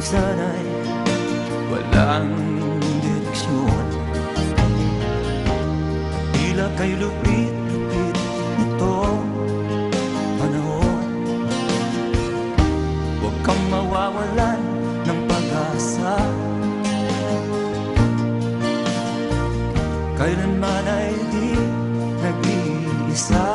sana'y. Walang direksyon. At tila kay lupit-lupit itong panahon. Huwag kang mawawalan ng pag-asa. Kailanman ay di nag-iisa.